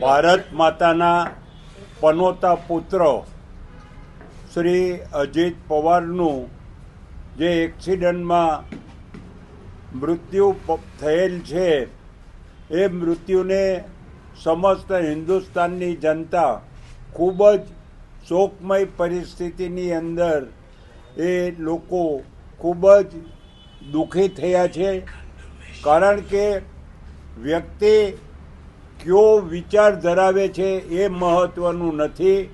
ભારત માતાના પનોતા પુત્ર શ્રી અજીત પવારનું જે એક્સિડન્ટમાં મૃત્યુ થયેલ છે, એ મૃત્યુને સમસ્ત હિન્દુસ્તાનની જનતા ખૂબ જ શોકમય પરિસ્થિતિની અંદર એ લોકો ખૂબ જ દુઃખી થયા છે. કારણ કે વ્યક્તિ કયો વિચાર ધરાવે છે એ મહત્વનું નથી,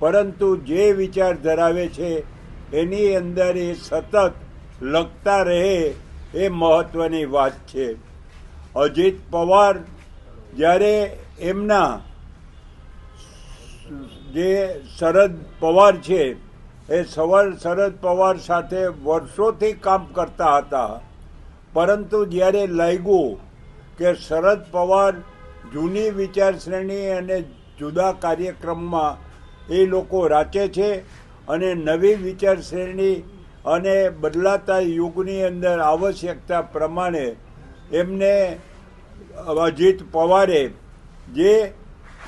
પરંતુ જે વિચાર ધરાવે છે એની અંદર એ સતત લખતા રહે એ મહત્વની વાત છે. અજીત પવાર જ્યારે એમના જે શરદ પવાર છે, એ સવાર શરદ પવાર સાથે વર્ષોથી કામ કરતા હતા, પરંતુ જ્યારે લાગ્યું કે શરદ પવાર જૂની વિચારશ્રેણી અને જુદા કાર્યક્રમમાં એ લોકો રાચે છે અને નવી વિચારશ્રેણી અને બદલાતા યુગની અંદર આવશ્યકતા પ્રમાણે એમને અજીત પવારે જે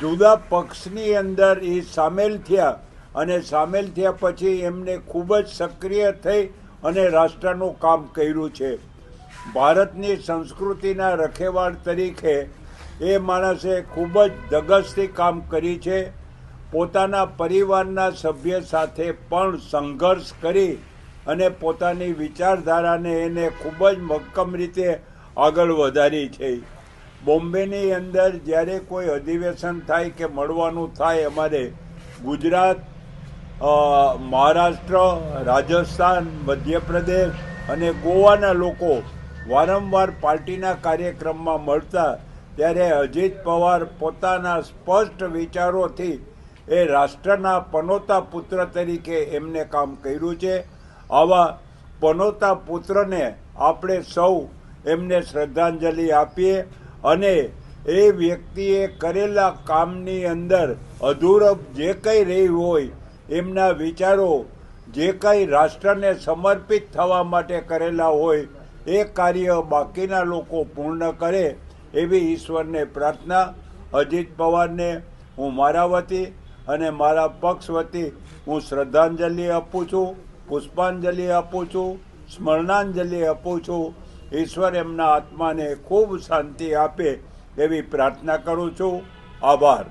જુદા પક્ષની અંદર એ સામેલ થયા અને સામેલ થયા પછી એમને ખૂબ જ સક્રિય થઈ અને રાષ્ટ્રનું કામ કર્યું છે. ભારતની સંસ્કૃતિના રખેવાળ તરીકે એ માણસે ખૂબ જ ધગસથી કામ કરી છે. પોતાના પરિવારના સભ્ય સાથે પણ સંઘર્ષ કરી અને પોતાની વિચારધારાને એને ખૂબ જ મક્કમ રીતે આગળ વધારી છે. બોમ્બેની અંદર જ્યારે કોઈ અધિવેશન થાય કે મળવાનું થાય અમારે, ગુજરાત મહારાષ્ટ્ર, રાજસ્થાન, મધ્યપ્રદેશ અને ગોવાના લોકો વારંવાર પાર્ટીના કાર્યક્રમમાં મળતા ત્યારે અજીત પવાર પોતાના સ્પષ્ટ વિચારોથી એ રાષ્ટ્રના પનોતા પુત્ર તરીકે એમને કામ કર્યું છે. આવા પનોતા પુત્રને આપણે સૌ એમને શ્રદ્ધાંજલિ આપીએ અને એ વ્યક્તિએ કરેલા કામની અંદર અધૂરપ જે કંઈ રહી હોય એમના વિચારો જે કંઈ રાષ્ટ્રને સમર્પિત થવા માટે કરેલા હોય એ કાર્ય બાકીના લોકો પૂર્ણ કરે એવી ઈશ્વરને પ્રાર્થના, અજીત પવારને હું મારા વતી અને મારા પક્ષ વતી હું શ્રદ્ધાંજલિ આપું છું, પુષ્પાંજલિ આપું છું, સ્મરણાંજલિ આપું છું. ઈશ્વર એમના આત્માને ખૂબ શાંતિ આપે એવી પ્રાર્થના કરું છું. આભાર.